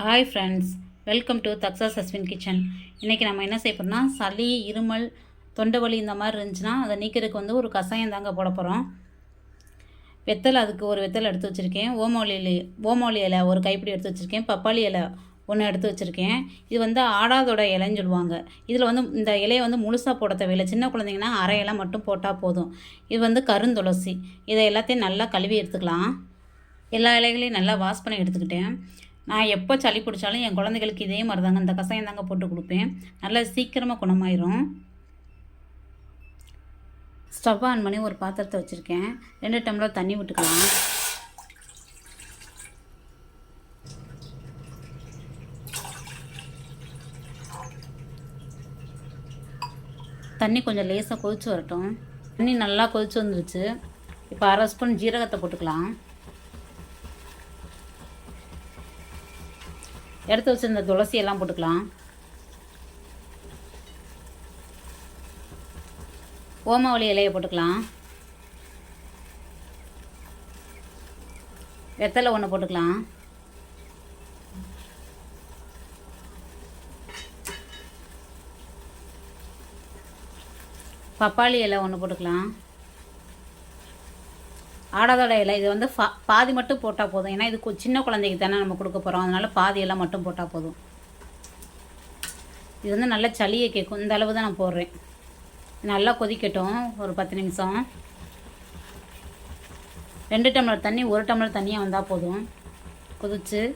Hi friends welcome to Daksha Ashwin kitchen இன்றைக்கி நம்ம என்ன செய்ய போகிறோம்னா சளி இருமல் தொண்டை வலி இந்த மாதிரி இருந்துச்சுன்னா அதை நீக்கிறதுக்கு வந்து ஒரு கஷாயம் தாங்க போட போகிறோம் வெத்தலை அதுக்கு ஒரு வெத்தலை எடுத்து வச்சுருக்கேன். ஓமோலி இலை ஓமோலி இலை ஒரு கைப்பிடி எடுத்து வச்சுருக்கேன். பப்பாளி இலை ஒன்று எடுத்து வச்சுருக்கேன். இது வந்து ஆடாதோட இலைன்னு சொல்லுவாங்க. இதில் வந்து இந்த இலையை வந்து முழுசாக போட தேவையில்லை. சின்ன குழந்தைங்கன்னா அரை இலை மட்டும் போட்டால் போதும். இது வந்து கருந்துளசி இதை எல்லாத்தையும் நல்லா கழுவி எடுத்துக்கலாம். எல்லா இலைகளையும் நல்லா வாஷ் பண்ணி எடுத்துக்கிட்டேன். நான் எப்போ சளி பிடிச்சாலும் என் குழந்தைகளுக்கு இதே மாதிரி தாங்க இந்த கசாயந்தாங்க போட்டு கொடுப்பேன். நல்லா சீக்கிரமாக குணமாயிரும். ஸ்டவ் ஆன் பண்ணி ஒரு பாத்திரத்தை வச்சுருக்கேன். ரெண்டு டம்ளர் தண்ணி விட்டுக்கலாம். தண்ணி கொஞ்சம் லேசாக கொதிச்சு வரட்டும். தண்ணி நல்லா கொதிச்சு வந்துருச்சு. இப்போ அரை ஸ்பூன் ஜீரகத்தை போட்டுக்கலாம். எடுத்து வச்சிருந்த துளசி எல்லாம் போட்டுக்கலாம். ஓமவழி இலையை போட்டுக்கலாம். வெத்தலை ஒன்று போட்டுக்கலாம். பப்பாளி இலை ஒன்று போட்டுக்கலாம். ஆடாதோட இலை இது வந்து ஃபா பாதி மட்டும் போட்டால் போதும். ஏன்னா இது கு- சின்ன குழந்தைக்கு தானே நம்ம கொடுக்க போகிறோம் அதனால் பாதி எல்லாம் மட்டும் போட்டால் போதும். இது வந்து நல்லா சளியை கேட்கும். இந்த அளவு தான் நான் போடுறேன். நல்லா கொதிக்கட்டும். ஒரு பத்து நிமிஷம். ரெண்டு டம்ளர் தண்ணி ஒரு டம்ளர் தண்ணியாக வந்தால் போதும். கொதிச்சு.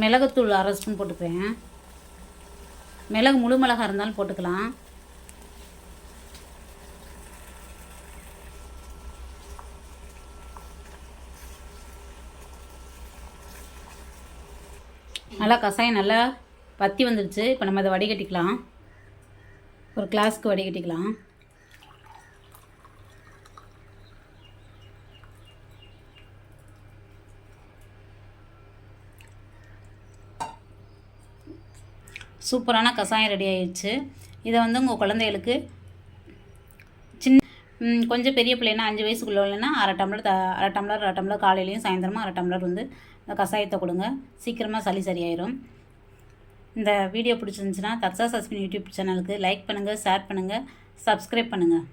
மிளகுத்தூள் அரை ஸ்பூன் போட்டுப்பேன் மிளகு முழு மிளகா இருந்தாலும் போட்டுக்கலாம். நல்லா கஷாயம் நல்லா பத்தி வந்துடுச்சு இப்போ நம்ம அதை வடிகட்டிக்கலாம். ஒரு கிளாஸ்க்கு வடிகட்டிக்கலாம். சூப்பரான கஷாயம் ரெடி ஆயிடுச்சு இதை வந்து உங்கள் குழந்தைகளுக்கு சின்ன கொஞ்சம் பெரிய பிள்ளைன்னா அஞ்சு வயசுக்குள்ள இல்லைன்னா அரை டம்ளர் த அரை டம்ளர் அரை டம்ளர் காலையிலையும் சாயந்தரமும் அரை டம்ளர் வந்து இந்த கஷாயத்தை கொடுங்க. சீக்கிரமாக சளி சரியாயிரும். இந்த வீடியோ பிடிச்சிருந்துச்சுன்னா தக்ஸா சஸ்மின் யூடியூப் சேனலுக்கு லைக் பண்ணுங்கள் ஷேர் பண்ணுங்கள் சப்ஸ்கிரைப் பண்ணுங்கள்